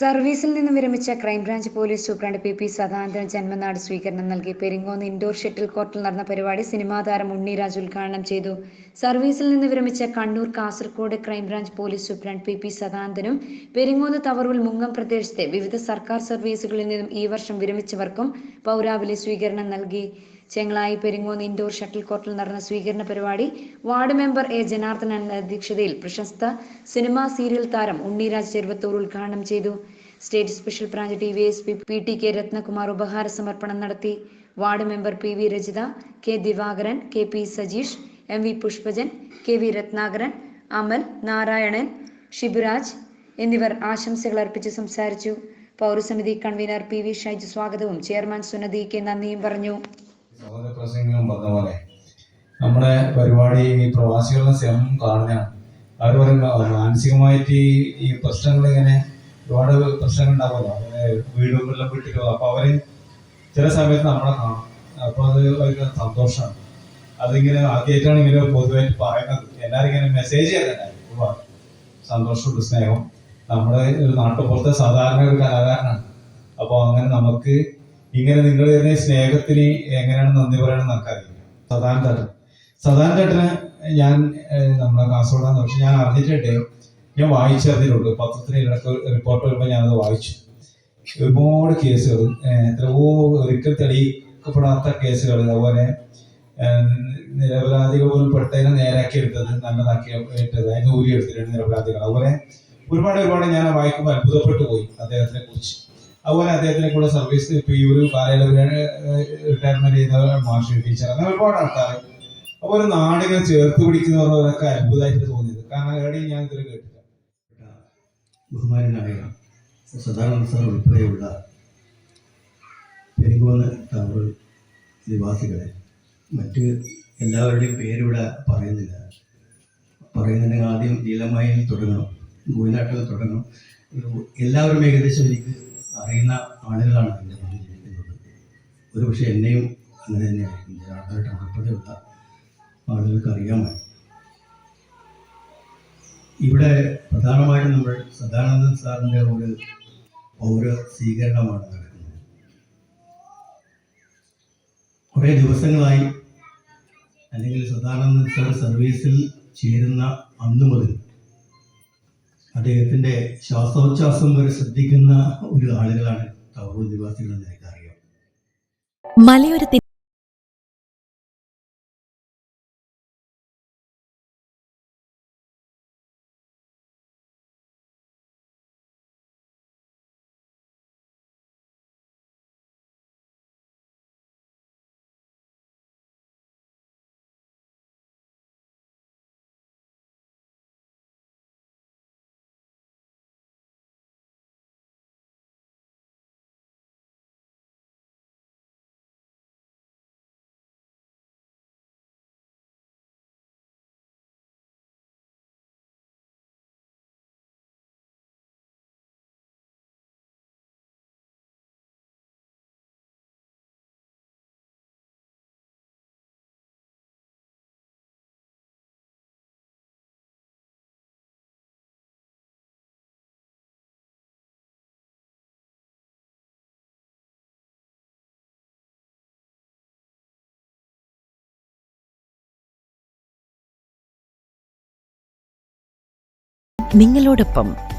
സർവീസിൽ നിന്ന് വിരമിച്ച crime branch police superintendent P P Sadanandan ജന്മനാട് സ്വീകരണം നൽകി പെരിങ്ങോന്ന് ഇൻഡോർ ഷട്ടിൽ കോർട്ടിൽ നടന്ന പരിപാടി സിനിമാ താരം ഉണ്ണിരാജ് ഉദ്ഘാടനം ചെയ്തു. സർവീസിൽ നിന്ന് വിരമിച്ച Kannur Kasaragod crime branch police superintendent P P സദാനന്ദനും പെരിങ്ങോന്ന് തവറൂൽ മുങ്ങം പ്രദേശത്തെ വിവിധ സർക്കാർ സർവീസുകളിൽ നിന്നും ഈ വർഷം വിരമിച്ചവർക്കും പൗരാവിലെ സ്വീകരണം നൽകി. ചെങ്ങളായി പെരിങ്ങോന്ന് ഇൻഡോർ ഷട്ടിൽ കോർട്ടിൽ നടന്ന സ്വീകരണ പരിപാടി വാർഡ് മെമ്പർ എ ജനാർദ്ദനൻ അധ്യക്ഷതയിൽ പ്രശസ്ത സിനിമാ സീരിയൽ താരം ഉണ്ണിരാജ് ചെരുവത്തൂർ ഉദ്ഘാടനം ചെയ്തു. State special branch T V S P P T K Rathnakumar ഉപഹാര സമർപ്പണം നടത്തി. Ward member P V Rajitha K Divakaran K P Sajeesh M V Pushpajan K V Rathnakaran Amal Narayanan Shiburaj എന്നിവർ ആശംസകൾ അർപ്പിച്ച് സംസാരിച്ചു. പൗരസമിതി കൺവീനർ പി വി ഷൈജ് സ്വാഗതവും chairman സുനദി K നന്ദിയും പറഞ്ഞു. സഹോദര പ്രസംഗം നമ്മുടെ പരിപാടി ഈ പ്രവാസികളുടെ ശ്രമം കാണുന്നതാണ് അവർ പറയുമ്പോൾ മാനസികമായിട്ട് ഈ പ്രശ്നങ്ങൾ ഇങ്ങനെ ഒരുപാട് പ്രശ്നങ്ങൾ ഉണ്ടാവുമല്ലോ വീടുകളിലും വീട്ടിലോ. അപ്പൊ അവർ ചില സമയത്ത് നമ്മളെ കാണും. അപ്പോൾ അത് അവർക്ക് സന്തോഷമാണ്. അതിങ്ങനെ ആദ്യമായിട്ടാണ് ഇങ്ങനെ പൊതുവായിട്ട് പറയുന്നത്. എല്ലാവരും ഇങ്ങനെ മെസ്സേജ് ചെയ്യുന്നുണ്ടായി ഒരുപാട് സന്തോഷമുണ്ട് സ്നേഹം. നമ്മുടെ നാട്ടുപുറത്തെ സാധാരണ ഒരു കലാകാരനാണ്. അപ്പോൾ അങ്ങനെ നമുക്ക് ഇങ്ങനെ നിങ്ങൾ തന്നെ സ്നേഹത്തിന് എങ്ങനെയാണ് നന്ദി പറയണമെന്ന് നമുക്കറിയില്ല. സദാൻ തട്ടൻ സദാൻ തട്ടന് ഞാൻ നമ്മുടെ കാസർഗോഡാന്ന് പക്ഷെ ഞാൻ അറിഞ്ഞിട്ടുണ്ട് ഞാൻ വായിച്ചറിഞ്ഞിട്ടുള്ളൂ. പത്രത്തിന് ഇടയ്ക്ക് റിപ്പോർട്ട് വരുമ്പോൾ ഞാനത് വായിച്ചു. ഒരുപാട് കേസുകൾ എത്രയോ ഒരിക്കൽ തെളിയിക്കപ്പെടാത്ത കേസുകൾ അതുപോലെ നിരപരാധികൾ പോലും പെട്ടതിനെ നേരാക്കി എടുത്തത് നല്ലതാക്കി എടുത്തത് അതിന് ഊരി എടുത്തിട്ടുണ്ട് നിരപരാധികൾ. അതുപോലെ ഒരുപാട് ഒരുപാട് ഞാൻ വായിക്കുമ്പോൾ അത്ഭുതപ്പെട്ടു പോയി അദ്ദേഹത്തിനെ കുറിച്ച്. അതുപോലെ അദ്ദേഹത്തിനെ കൂടെ സർവീസ് ഇപ്പൊ ഈ ഒരു കാലയളവിൽ റിട്ടയർമെന്റ് ചെയ്ത മാഷി ടീച്ചർ അങ്ങനെ ഒരുപാട് ആൾക്കാർ അപ്പൊ ഒരു നാടിനെ ചേർത്ത് പിടിക്കുന്നവരൊക്കെ അത്ഭുതമായിട്ട് തോന്നിയത്. കാരണം എവിടെയും ഞാൻ ഇതുവരെ കേട്ടില്ല ബഹുമാനായ സദാനന്ദ സാർ ഉൾപ്പെടെയുള്ള പെരിങ്ങോന്ന് ടവർ നിവാസികളെ മറ്റ് എല്ലാവരുടെയും പേരിവിടെ പറയുന്നില്ല. പറയുന്നുണ്ടെങ്കിൽ ആദ്യം നീലമായി തുടങ്ങണം ഗോവിനാട്ടിൽ തുടങ്ങണം. എല്ലാവരും ഏകദേശം എനിക്ക് അറിയുന്ന ആളുകളാണ് എന്റെ മുന്നിൽ ഇരിക്കുന്നത്. ഒരു പക്ഷേ എന്നെയും അങ്ങനെ തന്നെയായിരിക്കും. ജനാർദ്ദനായിട്ട് ഉൾപ്പെടെയുള്ള ആളുകൾക്ക് അറിയാമായി ഇവിടെ പ്രധാനമായിട്ടും നമ്മൾ സദാനന്ദൻ സാറിന്റെ ഒരു പൗര സ്വീകരണമാണ് നടക്കുന്നത്. കുറേ ദിവസങ്ങളായി അല്ലെങ്കിൽ സദാനന്ദൻ സാർ സർവീസിൽ ചേരുന്ന അന്നു മുതൽ അദ്ദേഹത്തിന്റെ ശ്വാസോച്ഛ്വാസം വരെ ശ്രദ്ധിക്കുന്ന ഒരു ആളുകളാണ് തവറൂർ നിവാസികൾ എന്ന് എനിക്കറിയാം. മലയോരത്തെ നിങ്ങളോടൊപ്പം